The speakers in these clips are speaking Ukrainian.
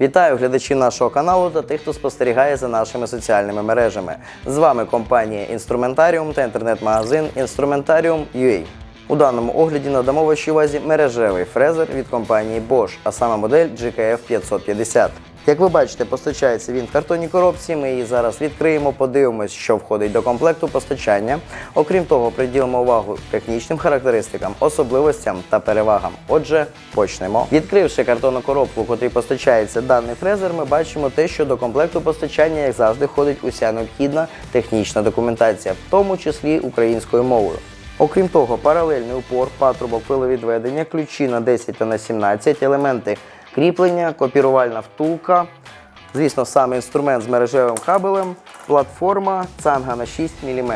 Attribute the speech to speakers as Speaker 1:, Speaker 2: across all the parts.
Speaker 1: Вітаю глядачів нашого каналу та тих, хто спостерігає за нашими соціальними мережами. З вами компанія Інструментаріум та інтернет-магазин Instrumentarium.ua. У даному огляді надамо вашій увазі мережевий фрезер від компанії Bosch, а саме модель GKF 550. Як ви бачите, постачається він в картонній коробці. Ми її зараз відкриємо, подивимось, що входить до комплекту постачання. Окрім того, приділимо увагу технічним характеристикам, особливостям та перевагам. Отже, почнемо. Відкривши картонну коробку, в котрій постачається даний фрезер, ми бачимо те, що до комплекту постачання, як завжди, входить уся необхідна технічна документація, в тому числі українською мовою. Окрім того, паралельний упор, патрубок пиловідведення, ключі на 10 та на 17, елементи кріплення, копірувальна втулка, звісно, сам інструмент з мережевим кабелем, платформа, цанга на 6 мм.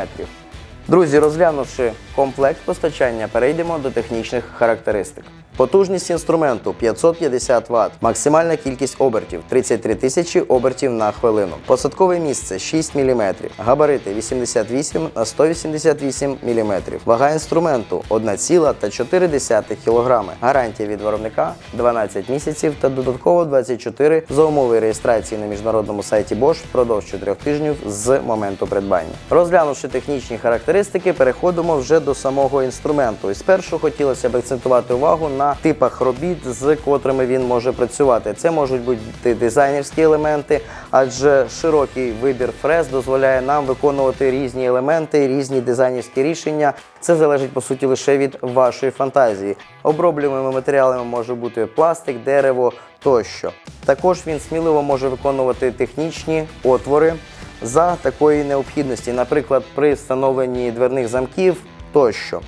Speaker 1: Друзі, розглянувши комплект постачання, перейдемо до технічних характеристик. Потужність інструменту 550 Вт, максимальна кількість обертів 33 тисячі обертів на хвилину. Посадкове місце 6 мм, габарити 88 на 188 мм. Вага інструменту 1,4 кг. Гарантія від виробника 12 місяців та додатково 24 за умови реєстрації на міжнародному сайті Bosch впродовж 4 тижнів з моменту придбання. Розглянувши технічні характеристики, переходимо вже до самого інструменту. І спершу хотілося б акцентувати увагу на типах робіт, з котрими він може працювати. Це можуть бути дизайнерські елементи, адже широкий вибір фрез дозволяє нам виконувати різні елементи, різні дизайнерські рішення. Це залежить по суті лише від вашої фантазії. Оброблюваними матеріалами може бути пластик, дерево тощо. Також він сміливо може виконувати технічні отвори за такої необхідності, наприклад, при встановленні дверних замків тощо.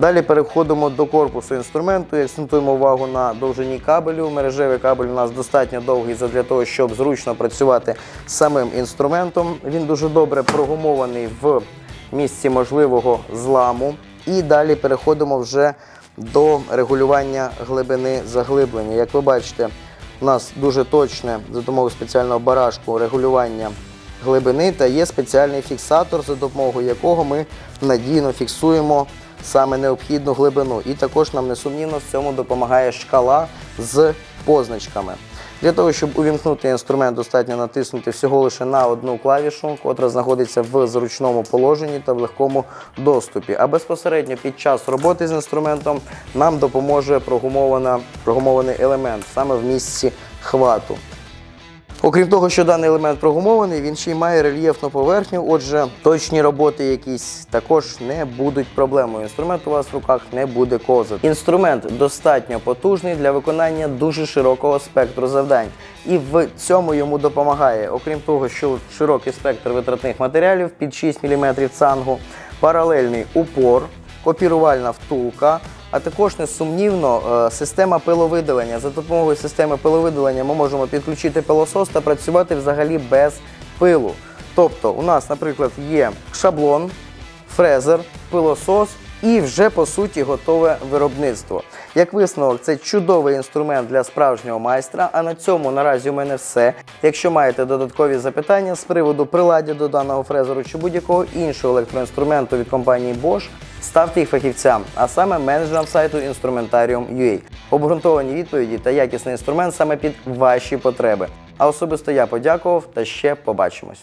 Speaker 1: Далі переходимо до корпусу інструменту акцентуємо увагу на довжині кабелю. Мережевий кабель у нас достатньо довгий для того, щоб зручно працювати з самим інструментом. Він дуже добре прогумований в місці можливого зламу. І далі переходимо вже до регулювання глибини заглиблення. Як ви бачите, у нас дуже точне за допомогою спеціального барашку регулювання глибини та є спеціальний фіксатор, за допомогою якого ми надійно фіксуємо саме необхідну глибину. І також нам несумнівно в цьому допомагає шкала з позначками. Для того, щоб увімкнути інструмент, достатньо натиснути всього лише на одну клавішу, котра знаходиться в зручному положенні та в легкому доступі. А безпосередньо під час роботи з інструментом нам допоможе прогумована, прогумований елемент саме в місці хвату. Окрім того, що даний елемент прогумований, він ще й має рельєфну поверхню. Отже, точні роботи якісь також не будуть проблемою. Інструмент у вас в руках не буде ковзати. Інструмент достатньо потужний для виконання дуже широкого спектру завдань. І в цьому йому допомагає, окрім того, що широкий спектр витратних матеріалів під 6 мм цангу, паралельний упор, копірувальна втулка. А також несумнівно е, система пиловидалення. За допомогою системи пиловидалення ми можемо підключити пилосос та працювати взагалі без пилу. Тобто, у нас, наприклад, є шаблон, фрезер, пилосос і вже по суті готове виробництво. Як висновок, це чудовий інструмент для справжнього майстра. А на цьому наразі у мене все. Якщо маєте додаткові запитання з приводу приладдя до даного фрезеру чи будь-якого іншого електроінструменту від компанії Bosch, ставте їх фахівцям, а саме менеджерам сайту Instrumentarium.ua. Обґрунтовані відповіді та якісний інструмент саме під ваші потреби. А особисто я подякував та ще побачимось.